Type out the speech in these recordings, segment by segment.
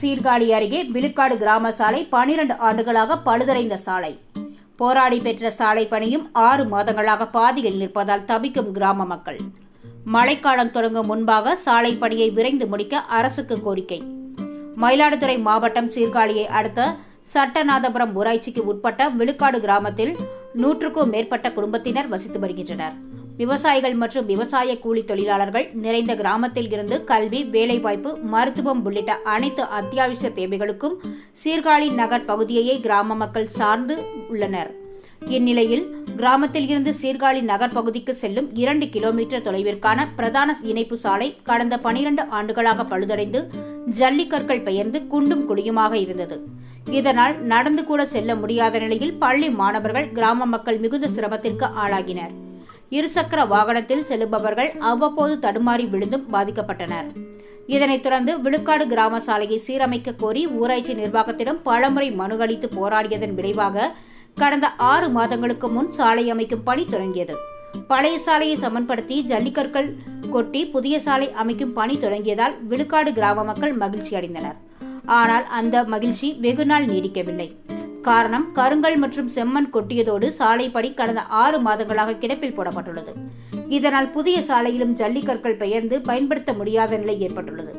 சீர்காழி அருகே விழுக்காடு கிராம சாலை பனிரண்டு ஆண்டுகளாக பழுதடைந்த சாலை. போராடி பெற்ற சாலை பணியும் ஆறு மாதங்களாக பாதியில் நிற்பதால் தவிக்கும் கிராம மக்கள். மழைக்காலம் தொடங்கும் முன்பாக சாலை பணியை விரைந்து முடிக்க அரசுக்கு கோரிக்கை. மயிலாடுதுறை மாவட்டம் சீர்காழியை அடுத்த சட்டநாதபுரம் ஊராட்சிக்கு உட்பட்ட விழுக்காடு கிராமத்தில் நூற்றுக்கும் மேற்பட்ட குடும்பத்தினர் வசித்து வருகின்றனர். விவசாயிகள் மற்றும் விவசாய கூலி தொழிலாளர்கள் நிறைந்த கிராமத்தில் இருந்து கல்வி வேலைவாய்ப்பு மருத்துவம் உள்ளிட்ட அனைத்து அத்தியாவசிய தேவைகளுக்கும் சீர்காழி நகர் பகுதியையே கிராம மக்கள் சார்ந்து உள்ளனர். இந்நிலையில் கிராமத்தில் இருந்து சீர்காழி நகர் பகுதிக்கு செல்லும் இரண்டு கிலோமீட்டர் தொலைவிற்கான பிரதான இணைப்பு சாலை கடந்த பனிரண்டு ஆண்டுகளாக பழுதடைந்து ஜல்லிக்கற்கள் பெயர்ந்து குண்டும் குடியுமாக இருந்தது. இதனால் நடந்து கூட செல்ல முடியாத நிலையில் பள்ளி மாணவர்கள் கிராம மக்கள் மிகுந்த சிரமத்திற்கு ஆளாகினர். இருசக்கர வாகனத்தில் செல்லுபவர்கள் அவ்வப்போது தடுமாறி விழுந்தும் பாதிக்கப்பட்டனர். இதனைத் தொடர்ந்து விழுக்காடு கிராம சாலையை சீரமைக்க கோரி ஊராட்சி நிர்வாகத்திடம் பலமுறை மனு அளித்து போராடியதன் விளைவாக கடந்த ஆறு மாதங்களுக்கு முன் சாலை அமைக்கும் பணி தொடங்கியது. பழைய சாலையை சமன்படுத்தி ஜல்லிக்கற்கள் கொட்டி புதிய சாலை அமைக்கும் பணி தொடங்கியதால் விழுக்காடு கிராம மக்கள் மகிழ்ச்சி அடைந்தனர் ஆனால் அந்த மகிழ்ச்சி வெகுநாள் நீடிக்கவில்லை. காரணம் கருங்கல் மற்றும் செம்மண் கொட்டியதோடு சாலைப்படி கடந்த ஆறு மாதங்களாக கிடப்பில் போடப்பட்டுள்ளது. இதனால் புதிய சாலையிலும் ஜல்லிக்கற்கள் பெயர்ந்து பயன்படுத்த முடியாத நிலை ஏற்பட்டுள்ளது.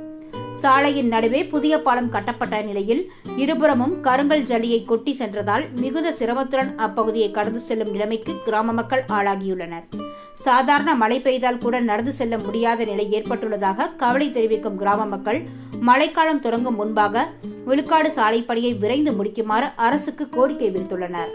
சாலையின் நடுவே புதிய பாலம் கட்டப்பட்ட நிலையில் இருபுறமும் கருங்கல் ஜல்லியை கொட்டி சென்றதால் மிகுந்த சிரமத்துடன் அப்பகுதியை கடந்து செல்லும் நிலைமைக்கு கிராம மக்கள் ஆளாகியுள்ளனர். சாதாரண மழை பெய்தால் கூட நடந்து செல்ல முடியாத நிலை ஏற்பட்டுள்ளதாக கவலை தெரிவிக்கும் கிராம மக்கள் மழைக்காலம் தொடங்கும் முன்பாக விழுக்காடு சாலை பணியை விரைந்து முடிக்குமாறு அரசுக்கு கோரிக்கை விடுத்துள்ளனர்.